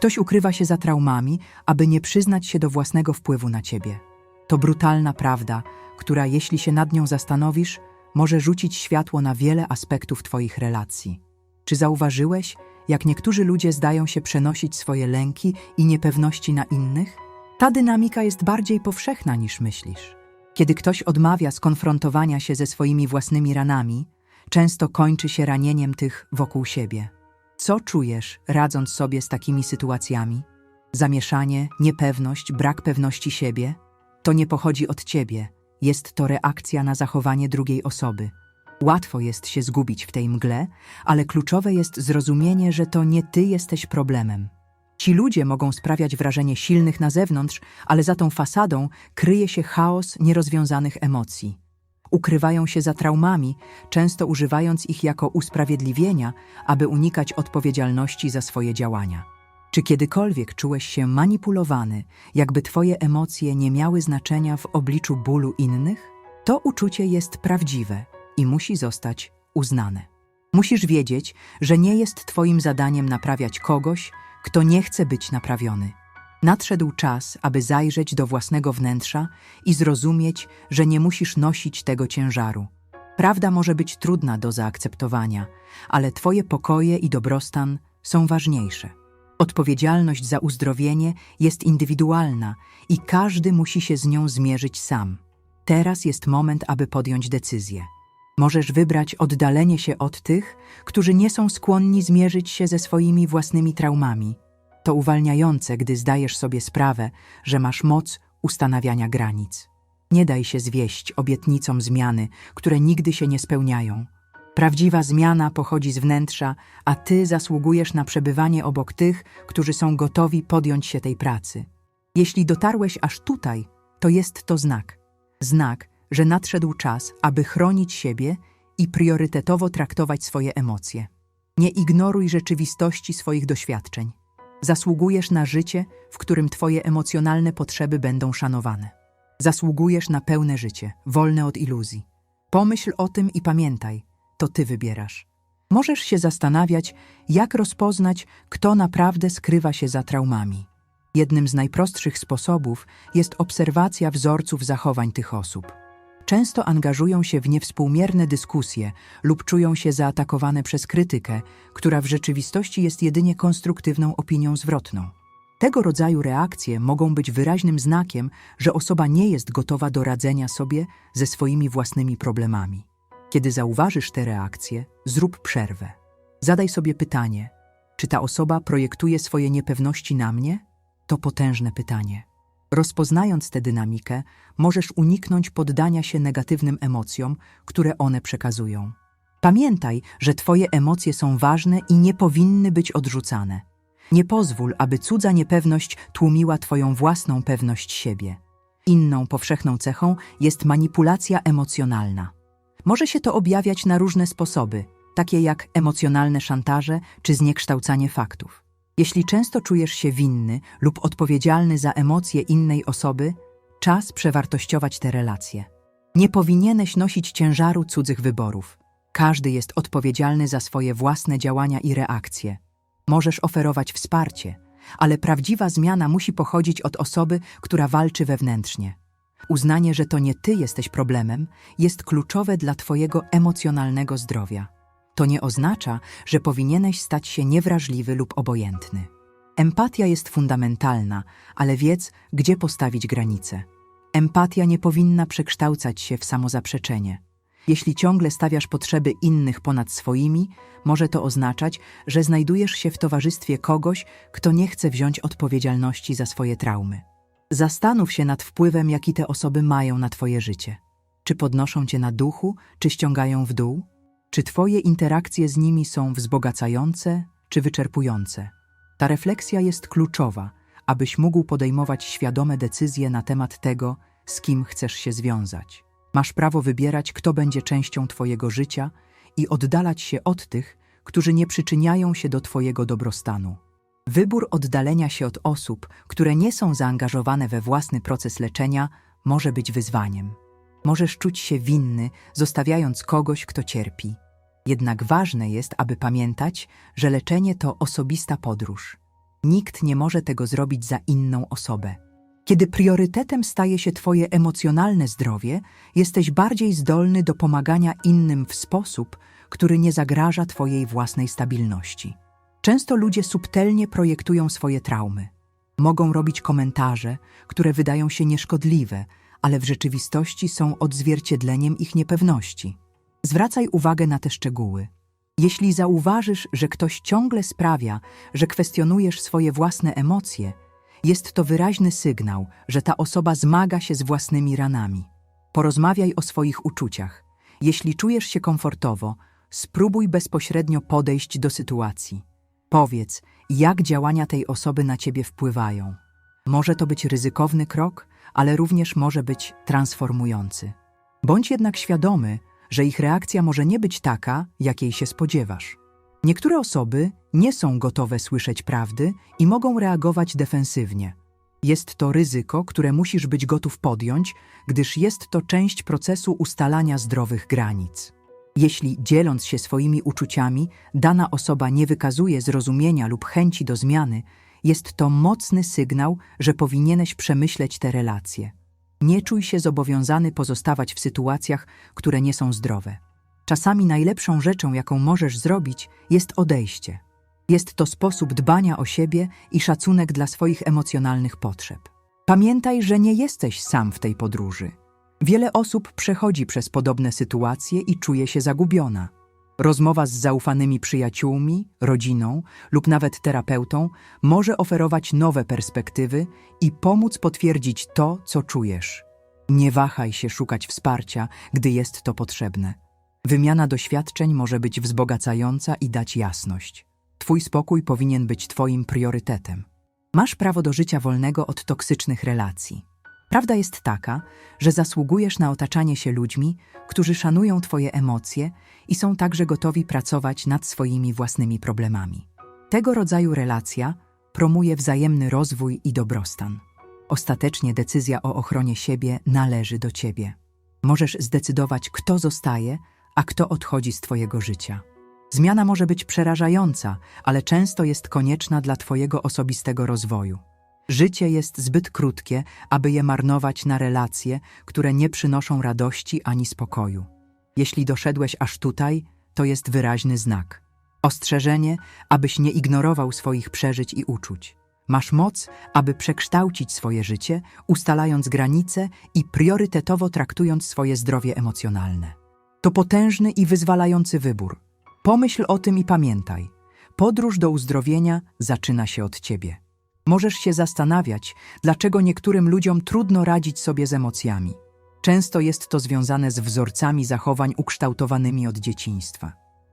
Ktoś ukrywa się za traumami, aby nie przyznać się do własnego wpływu na ciebie. To brutalna prawda, która, jeśli się nad nią zastanowisz, może rzucić światło na wiele aspektów Twoich relacji. Czy zauważyłeś, jak niektórzy ludzie zdają się przenosić swoje lęki i niepewności na innych? Ta dynamika jest bardziej powszechna niż myślisz. Kiedy ktoś odmawia skonfrontowania się ze swoimi własnymi ranami, często kończy się ranieniem tych wokół siebie. Co czujesz, radząc sobie z takimi sytuacjami? Zamieszanie, niepewność, brak pewności siebie? To nie pochodzi od ciebie, jest to reakcja na zachowanie drugiej osoby. Łatwo jest się zgubić w tej mgle, ale kluczowe jest zrozumienie, że to nie ty jesteś problemem. Ci ludzie mogą sprawiać wrażenie silnych na zewnątrz, ale za tą fasadą kryje się chaos nierozwiązanych emocji. Ukrywają się za traumami, często używając ich jako usprawiedliwienia, aby unikać odpowiedzialności za swoje działania. Czy kiedykolwiek czułeś się manipulowany, jakby twoje emocje nie miały znaczenia w obliczu bólu innych? To uczucie jest prawdziwe i musi zostać uznane. Musisz wiedzieć, że nie jest twoim zadaniem naprawiać kogoś, kto nie chce być naprawiony. Nadszedł czas, aby zajrzeć do własnego wnętrza i zrozumieć, że nie musisz nosić tego ciężaru. Prawda może być trudna do zaakceptowania, ale Twoje pokoje i dobrostan są ważniejsze. Odpowiedzialność za uzdrowienie jest indywidualna i każdy musi się z nią zmierzyć sam. Teraz jest moment, aby podjąć decyzję. Możesz wybrać oddalenie się od tych, którzy nie są skłonni zmierzyć się ze swoimi własnymi traumami. To uwalniające, gdy zdajesz sobie sprawę, że masz moc ustanawiania granic. Nie daj się zwieść obietnicom zmiany, które nigdy się nie spełniają. Prawdziwa zmiana pochodzi z wnętrza, a ty zasługujesz na przebywanie obok tych, którzy są gotowi podjąć się tej pracy. Jeśli dotarłeś aż tutaj, to jest to znak. Znak, że nadszedł czas, aby chronić siebie i priorytetowo traktować swoje emocje. Nie ignoruj rzeczywistości swoich doświadczeń. Zasługujesz na życie, w którym Twoje emocjonalne potrzeby będą szanowane. Zasługujesz na pełne życie, wolne od iluzji. Pomyśl o tym i pamiętaj, to Ty wybierasz. Możesz się zastanawiać, jak rozpoznać, kto naprawdę skrywa się za traumami. Jednym z najprostszych sposobów jest obserwacja wzorców zachowań tych osób. Często angażują się w niewspółmierne dyskusje lub czują się zaatakowane przez krytykę, która w rzeczywistości jest jedynie konstruktywną opinią zwrotną. Tego rodzaju reakcje mogą być wyraźnym znakiem, że osoba nie jest gotowa do radzenia sobie ze swoimi własnymi problemami. Kiedy zauważysz te reakcje, zrób przerwę. Zadaj sobie pytanie: czy ta osoba projektuje swoje niepewności na mnie? To potężne pytanie. Rozpoznając tę dynamikę, możesz uniknąć poddania się negatywnym emocjom, które one przekazują. Pamiętaj, że Twoje emocje są ważne i nie powinny być odrzucane. Nie pozwól, aby cudza niepewność tłumiła Twoją własną pewność siebie. Inną powszechną cechą jest manipulacja emocjonalna. Może się to objawiać na różne sposoby, takie jak emocjonalne szantaże czy zniekształcanie faktów. Jeśli często czujesz się winny lub odpowiedzialny za emocje innej osoby, czas przewartościować te relacje. Nie powinieneś nosić ciężaru cudzych wyborów. Każdy jest odpowiedzialny za swoje własne działania i reakcje. Możesz oferować wsparcie, ale prawdziwa zmiana musi pochodzić od osoby, która walczy wewnętrznie. Uznanie, że to nie ty jesteś problemem, jest kluczowe dla twojego emocjonalnego zdrowia. To nie oznacza, że powinieneś stać się niewrażliwy lub obojętny. Empatia jest fundamentalna, ale wiedz, gdzie postawić granice. Empatia nie powinna przekształcać się w samozaprzeczenie. Jeśli ciągle stawiasz potrzeby innych ponad swoimi, może to oznaczać, że znajdujesz się w towarzystwie kogoś, kto nie chce wziąć odpowiedzialności za swoje traumy. Zastanów się nad wpływem, jaki te osoby mają na Twoje życie. Czy podnoszą Cię na duchu, czy ściągają w dół? Czy Twoje interakcje z nimi są wzbogacające czy wyczerpujące? Ta refleksja jest kluczowa, abyś mógł podejmować świadome decyzje na temat tego, z kim chcesz się związać. Masz prawo wybierać, kto będzie częścią Twojego życia i oddalać się od tych, którzy nie przyczyniają się do Twojego dobrostanu. Wybór oddalenia się od osób, które nie są zaangażowane we własny proces leczenia, może być wyzwaniem. Możesz czuć się winny, zostawiając kogoś, kto cierpi. Jednak ważne jest, aby pamiętać, że leczenie to osobista podróż. Nikt nie może tego zrobić za inną osobę. Kiedy priorytetem staje się Twoje emocjonalne zdrowie, jesteś bardziej zdolny do pomagania innym w sposób, który nie zagraża Twojej własnej stabilności. Często ludzie subtelnie projektują swoje traumy. Mogą robić komentarze, które wydają się nieszkodliwe, ale w rzeczywistości są odzwierciedleniem ich niepewności. Zwracaj uwagę na te szczegóły. Jeśli zauważysz, że ktoś ciągle sprawia, że kwestionujesz swoje własne emocje, jest to wyraźny sygnał, że ta osoba zmaga się z własnymi ranami. Porozmawiaj o swoich uczuciach. Jeśli czujesz się komfortowo, spróbuj bezpośrednio podejść do sytuacji. Powiedz, jak działania tej osoby na ciebie wpływają. Może to być ryzykowny krok, ale również może być transformujący. Bądź jednak świadomy, że ich reakcja może nie być taka, jakiej się spodziewasz. Niektóre osoby nie są gotowe słyszeć prawdy i mogą reagować defensywnie. Jest to ryzyko, które musisz być gotów podjąć, gdyż jest to część procesu ustalania zdrowych granic. Jeśli dzieląc się swoimi uczuciami, dana osoba nie wykazuje zrozumienia lub chęci do zmiany, jest to mocny sygnał, że powinieneś przemyśleć te relacje. Nie czuj się zobowiązany pozostawać w sytuacjach, które nie są zdrowe. Czasami najlepszą rzeczą, jaką możesz zrobić, jest odejście. Jest to sposób dbania o siebie i szacunek dla swoich emocjonalnych potrzeb. Pamiętaj, że nie jesteś sam w tej podróży. Wiele osób przechodzi przez podobne sytuacje i czuje się zagubiona. Rozmowa z zaufanymi przyjaciółmi, rodziną lub nawet terapeutą może oferować nowe perspektywy i pomóc potwierdzić to, co czujesz. Nie wahaj się szukać wsparcia, gdy jest to potrzebne. Wymiana doświadczeń może być wzbogacająca i dać jasność. Twój spokój powinien być Twoim priorytetem. Masz prawo do życia wolnego od toksycznych relacji. Prawda jest taka, że zasługujesz na otaczanie się ludźmi, którzy szanują Twoje emocje i są także gotowi pracować nad swoimi własnymi problemami. Tego rodzaju relacja promuje wzajemny rozwój i dobrostan. Ostatecznie decyzja o ochronie siebie należy do Ciebie. Możesz zdecydować, kto zostaje, a kto odchodzi z Twojego życia. Zmiana może być przerażająca, ale często jest konieczna dla Twojego osobistego rozwoju. Życie jest zbyt krótkie, aby je marnować na relacje, które nie przynoszą radości ani spokoju. Jeśli doszedłeś aż tutaj, to jest wyraźny znak. Ostrzeżenie, abyś nie ignorował swoich przeżyć i uczuć. Masz moc, aby przekształcić swoje życie, ustalając granice i priorytetowo traktując swoje zdrowie emocjonalne. To potężny i wyzwalający wybór. Pomyśl o tym i pamiętaj. Podróż do uzdrowienia zaczyna się od ciebie. Możesz się zastanawiać, dlaczego niektórym ludziom trudno radzić sobie z emocjami. Często jest to związane z wzorcami zachowań ukształtowanymi od dzieciństwa.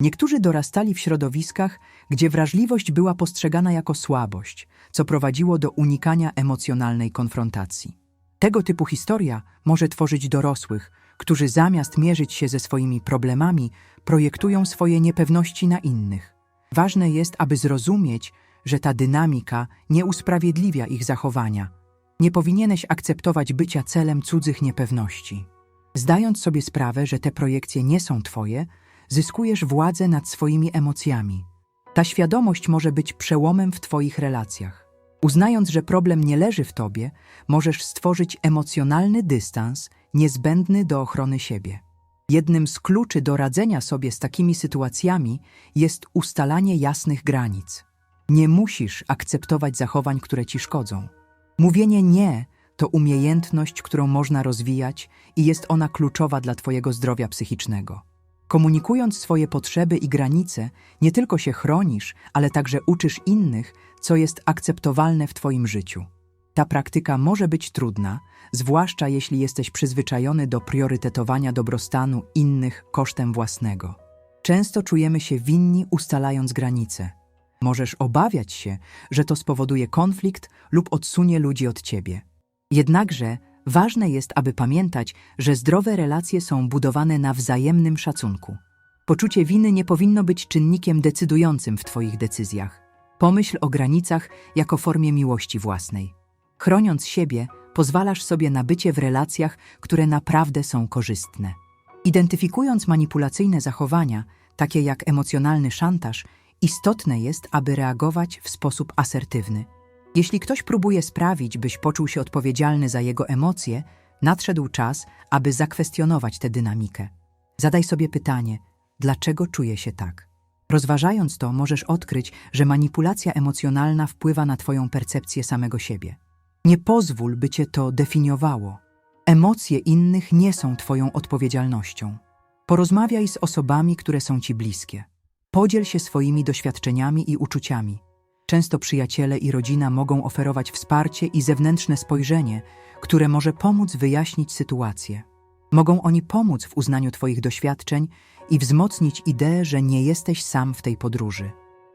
Niektórzy dorastali w środowiskach, gdzie wrażliwość była postrzegana jako słabość, co prowadziło do unikania emocjonalnej konfrontacji. Tego typu historia może tworzyć dorosłych, którzy zamiast mierzyć się ze swoimi problemami, projektują swoje niepewności na innych. Ważne jest, aby zrozumieć, że ta dynamika nie usprawiedliwia ich zachowania. Nie powinieneś akceptować bycia celem cudzych niepewności. Zdając sobie sprawę, że te projekcje nie są twoje, zyskujesz władzę nad swoimi emocjami. Ta świadomość może być przełomem w twoich relacjach. Uznając, że problem nie leży w tobie, możesz stworzyć emocjonalny dystans niezbędny do ochrony siebie. Jednym z kluczy do radzenia sobie z takimi sytuacjami jest ustalanie jasnych granic. Nie musisz akceptować zachowań, które ci szkodzą. Mówienie nie to umiejętność, którą można rozwijać i jest ona kluczowa dla Twojego zdrowia psychicznego. Komunikując swoje potrzeby i granice, nie tylko się chronisz, ale także uczysz innych, co jest akceptowalne w Twoim życiu. Ta praktyka może być trudna, zwłaszcza jeśli jesteś przyzwyczajony do priorytetowania dobrostanu innych kosztem własnego. Często czujemy się winni, ustalając granice. Możesz obawiać się, że to spowoduje konflikt lub odsunie ludzi od ciebie. Jednakże ważne jest, aby pamiętać, że zdrowe relacje są budowane na wzajemnym szacunku. Poczucie winy nie powinno być czynnikiem decydującym w Twoich decyzjach. Pomyśl o granicach jako formie miłości własnej. Chroniąc siebie, pozwalasz sobie na bycie w relacjach, które naprawdę są korzystne. Identyfikując manipulacyjne zachowania, takie jak emocjonalny szantaż, Istotne jest, aby reagować w sposób asertywny. Jeśli ktoś próbuje sprawić, byś poczuł się odpowiedzialny za jego emocje, nadszedł czas, aby zakwestionować tę dynamikę. Zadaj sobie pytanie, dlaczego czuję się tak? Rozważając to, możesz odkryć, że manipulacja emocjonalna wpływa na Twoją percepcję samego siebie. Nie pozwól, by Cię to definiowało. Emocje innych nie są Twoją odpowiedzialnością. Porozmawiaj z osobami, które są Ci bliskie. Podziel się swoimi doświadczeniami i uczuciami. Często przyjaciele i rodzina mogą oferować wsparcie i zewnętrzne spojrzenie, które może pomóc wyjaśnić sytuację. Mogą oni pomóc w uznaniu Twoich doświadczeń i wzmocnić ideę, że nie jesteś sam w tej podróży.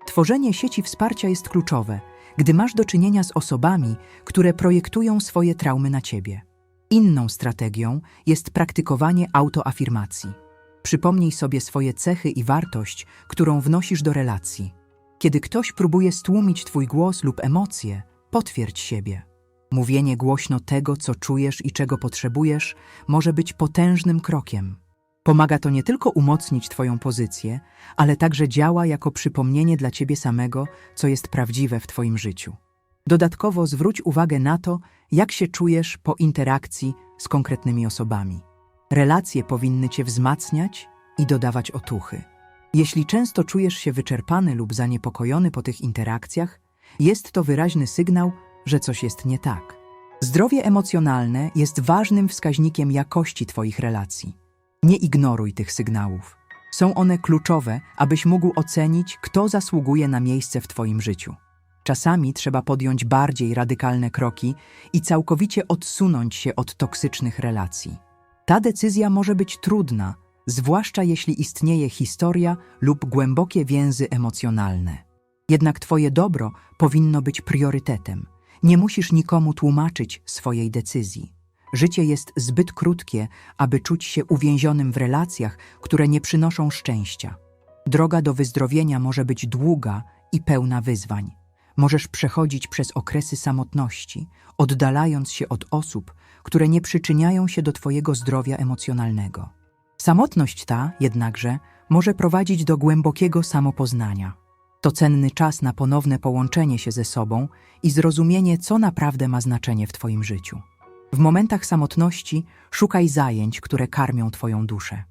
Tworzenie sieci wsparcia jest kluczowe, gdy masz do czynienia z osobami, które projektują swoje traumy na Ciebie. Inną strategią jest praktykowanie autoafirmacji. Przypomnij sobie swoje cechy i wartość, którą wnosisz do relacji. Kiedy ktoś próbuje stłumić Twój głos lub emocje, potwierdź siebie. Mówienie głośno tego, co czujesz i czego potrzebujesz, może być potężnym krokiem. Pomaga to nie tylko umocnić Twoją pozycję, ale także działa jako przypomnienie dla Ciebie samego, co jest prawdziwe w Twoim życiu. Dodatkowo zwróć uwagę na to, jak się czujesz po interakcji z konkretnymi osobami. Relacje powinny Cię wzmacniać i dodawać otuchy. Jeśli często czujesz się wyczerpany lub zaniepokojony po tych interakcjach, jest to wyraźny sygnał, że coś jest nie tak. Zdrowie emocjonalne jest ważnym wskaźnikiem jakości Twoich relacji. Nie ignoruj tych sygnałów. Są one kluczowe, abyś mógł ocenić, kto zasługuje na miejsce w Twoim życiu. Czasami trzeba podjąć bardziej radykalne kroki i całkowicie odsunąć się od toksycznych relacji. Ta decyzja może być trudna, zwłaszcza jeśli istnieje historia lub głębokie więzy emocjonalne. Jednak Twoje dobro powinno być priorytetem. Nie musisz nikomu tłumaczyć swojej decyzji. Życie jest zbyt krótkie, aby czuć się uwięzionym w relacjach, które nie przynoszą szczęścia. Droga do wyzdrowienia może być długa i pełna wyzwań. Możesz przechodzić przez okresy samotności, oddalając się od osób, które nie przyczyniają się do Twojego zdrowia emocjonalnego. Samotność ta, jednakże, może prowadzić do głębokiego samopoznania. To cenny czas na ponowne połączenie się ze sobą i zrozumienie, co naprawdę ma znaczenie w Twoim życiu. W momentach samotności szukaj zajęć, które karmią Twoją duszę.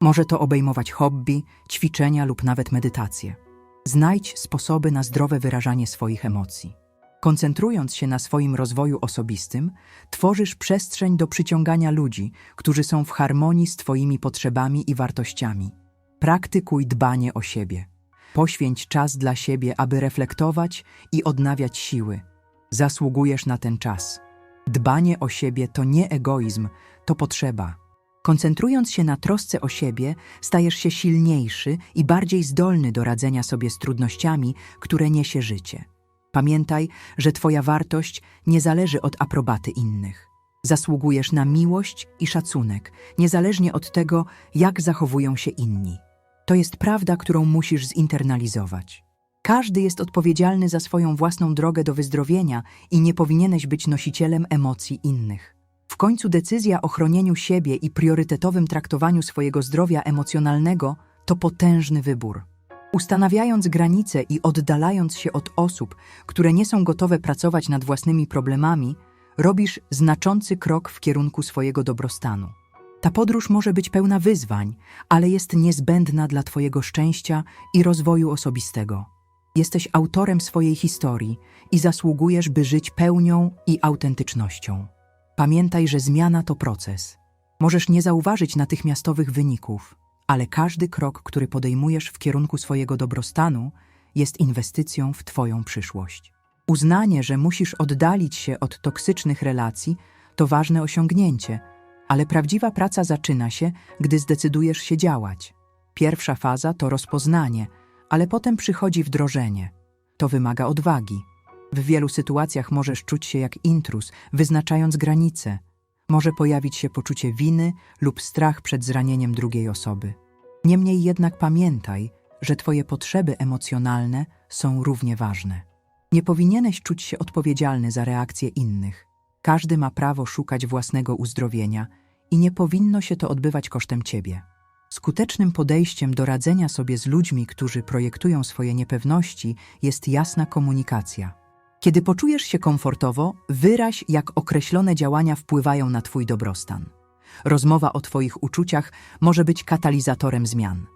Może to obejmować hobby, ćwiczenia lub nawet medytacje. Znajdź sposoby na zdrowe wyrażanie swoich emocji. Koncentrując się na swoim rozwoju osobistym, tworzysz przestrzeń do przyciągania ludzi, którzy są w harmonii z Twoimi potrzebami i wartościami. Praktykuj dbanie o siebie. Poświęć czas dla siebie, aby reflektować i odnawiać siły. Zasługujesz na ten czas. Dbanie o siebie to nie egoizm, to potrzeba. Koncentrując się na trosce o siebie, stajesz się silniejszy i bardziej zdolny do radzenia sobie z trudnościami, które niesie życie. Pamiętaj, że Twoja wartość nie zależy od aprobaty innych. Zasługujesz na miłość i szacunek, niezależnie od tego, jak zachowują się inni. To jest prawda, którą musisz zinternalizować. Każdy jest odpowiedzialny za swoją własną drogę do wyzdrowienia i nie powinieneś być nosicielem emocji innych. W końcu decyzja o chronieniu siebie i priorytetowym traktowaniu swojego zdrowia emocjonalnego to potężny wybór. Ustanawiając granice i oddalając się od osób, które nie są gotowe pracować nad własnymi problemami, robisz znaczący krok w kierunku swojego dobrostanu. Ta podróż może być pełna wyzwań, ale jest niezbędna dla Twojego szczęścia i rozwoju osobistego. Jesteś autorem swojej historii i zasługujesz, by żyć pełnią i autentycznością. Pamiętaj, że zmiana to proces. Możesz nie zauważyć natychmiastowych wyników, ale każdy krok, który podejmujesz w kierunku swojego dobrostanu, jest inwestycją w Twoją przyszłość. Uznanie, że musisz oddalić się od toksycznych relacji, to ważne osiągnięcie, ale prawdziwa praca zaczyna się, gdy zdecydujesz się działać. Pierwsza faza to rozpoznanie, ale potem przychodzi wdrożenie. To wymaga odwagi. W wielu sytuacjach możesz czuć się jak intrus, wyznaczając granice. Może pojawić się poczucie winy lub strach przed zranieniem drugiej osoby. Niemniej jednak pamiętaj, że Twoje potrzeby emocjonalne są równie ważne. Nie powinieneś czuć się odpowiedzialny za reakcje innych. Każdy ma prawo szukać własnego uzdrowienia i nie powinno się to odbywać kosztem Ciebie. Skutecznym podejściem do radzenia sobie z ludźmi, którzy projektują swoje niepewności, jest jasna komunikacja. Kiedy poczujesz się komfortowo, wyraź, jak określone działania wpływają na Twój dobrostan. Rozmowa o Twoich uczuciach może być katalizatorem zmian.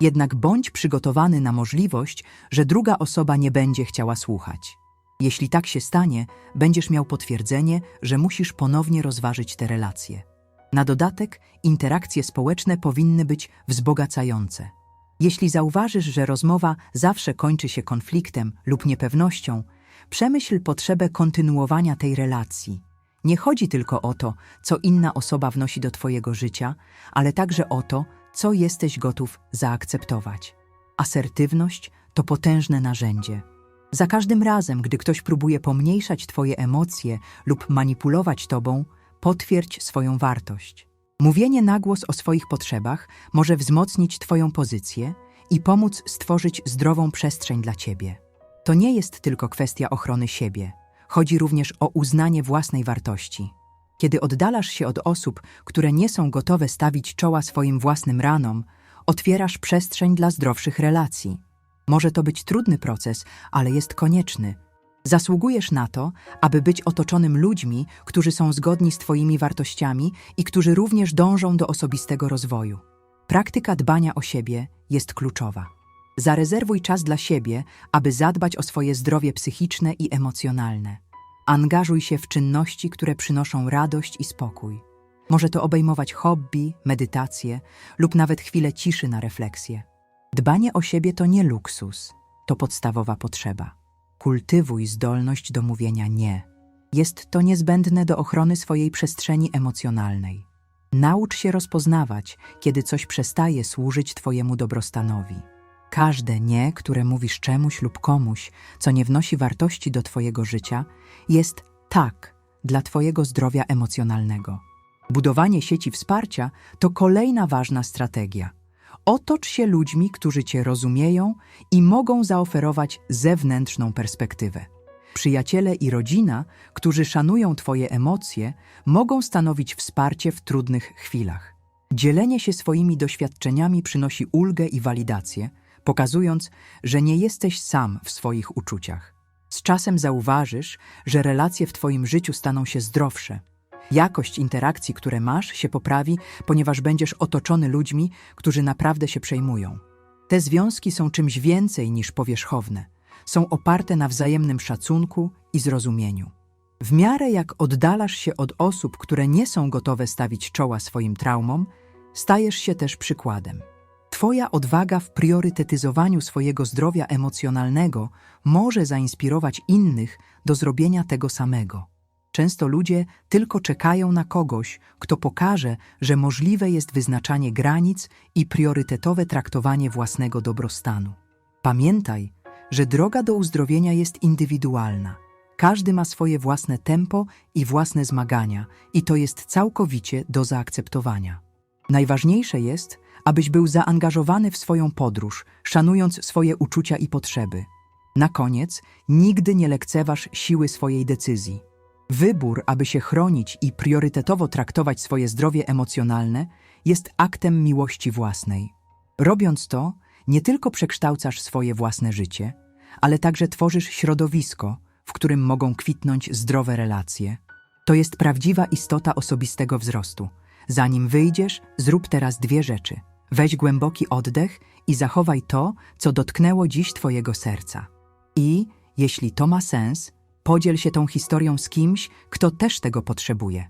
Jednak bądź przygotowany na możliwość, że druga osoba nie będzie chciała słuchać. Jeśli tak się stanie, będziesz miał potwierdzenie, że musisz ponownie rozważyć te relacje. Na dodatek, interakcje społeczne powinny być wzbogacające. Jeśli zauważysz, że rozmowa zawsze kończy się konfliktem lub niepewnością, przemyśl potrzebę kontynuowania tej relacji. Nie chodzi tylko o to, co inna osoba wnosi do Twojego życia, ale także o to, co jesteś gotów zaakceptować. Asertywność to potężne narzędzie. Za każdym razem, gdy ktoś próbuje pomniejszać Twoje emocje lub manipulować Tobą, potwierdź swoją wartość. Mówienie na głos o swoich potrzebach może wzmocnić Twoją pozycję i pomóc stworzyć zdrową przestrzeń dla Ciebie. To nie jest tylko kwestia ochrony siebie, chodzi również o uznanie własnej wartości. Kiedy oddalasz się od osób, które nie są gotowe stawić czoła swoim własnym ranom, otwierasz przestrzeń dla zdrowszych relacji. Może to być trudny proces, ale jest konieczny. Zasługujesz na to, aby być otoczonym ludźmi, którzy są zgodni z Twoimi wartościami i którzy również dążą do osobistego rozwoju. Praktyka dbania o siebie jest kluczowa. Zarezerwuj czas dla siebie, aby zadbać o swoje zdrowie psychiczne i emocjonalne. Angażuj się w czynności, które przynoszą radość i spokój. Może to obejmować hobby, medytację lub nawet chwilę ciszy na refleksję. Dbanie o siebie to nie luksus, to podstawowa potrzeba. Kultywuj zdolność do mówienia nie. Jest to niezbędne do ochrony swojej przestrzeni emocjonalnej. Naucz się rozpoznawać, kiedy coś przestaje służyć Twojemu dobrostanowi. Każde nie, które mówisz czemuś lub komuś, co nie wnosi wartości do Twojego życia, jest tak dla Twojego zdrowia emocjonalnego. Budowanie sieci wsparcia to kolejna ważna strategia. Otocz się ludźmi, którzy Cię rozumieją i mogą zaoferować zewnętrzną perspektywę. Przyjaciele i rodzina, którzy szanują Twoje emocje, mogą stanowić wsparcie w trudnych chwilach. Dzielenie się swoimi doświadczeniami przynosi ulgę i walidację, pokazując, że nie jesteś sam w swoich uczuciach. Z czasem zauważysz, że relacje w Twoim życiu staną się zdrowsze. Jakość interakcji, które masz, się poprawi, ponieważ będziesz otoczony ludźmi, którzy naprawdę się przejmują. Te związki są czymś więcej niż powierzchowne. Są oparte na wzajemnym szacunku i zrozumieniu. W miarę jak oddalasz się od osób, które nie są gotowe stawić czoła swoim traumom, stajesz się też przykładem. Twoja odwaga w priorytetyzowaniu swojego zdrowia emocjonalnego może zainspirować innych do zrobienia tego samego. Często ludzie tylko czekają na kogoś, kto pokaże, że możliwe jest wyznaczanie granic i priorytetowe traktowanie własnego dobrostanu. Pamiętaj, że droga do uzdrowienia jest indywidualna. Każdy ma swoje własne tempo i własne zmagania, i to jest całkowicie do zaakceptowania. Najważniejsze jest, abyś był zaangażowany w swoją podróż, szanując swoje uczucia i potrzeby. Na koniec, nigdy nie lekceważ siły swojej decyzji. Wybór, aby się chronić i priorytetowo traktować swoje zdrowie emocjonalne, jest aktem miłości własnej. Robiąc to, nie tylko przekształcasz swoje własne życie, ale także tworzysz środowisko, w którym mogą kwitnąć zdrowe relacje. To jest prawdziwa istota osobistego wzrostu. Zanim wyjdziesz, zrób teraz dwie rzeczy. Weź głęboki oddech i zachowaj to, co dotknęło dziś Twojego serca. I, jeśli to ma sens, podziel się tą historią z kimś, kto też tego potrzebuje.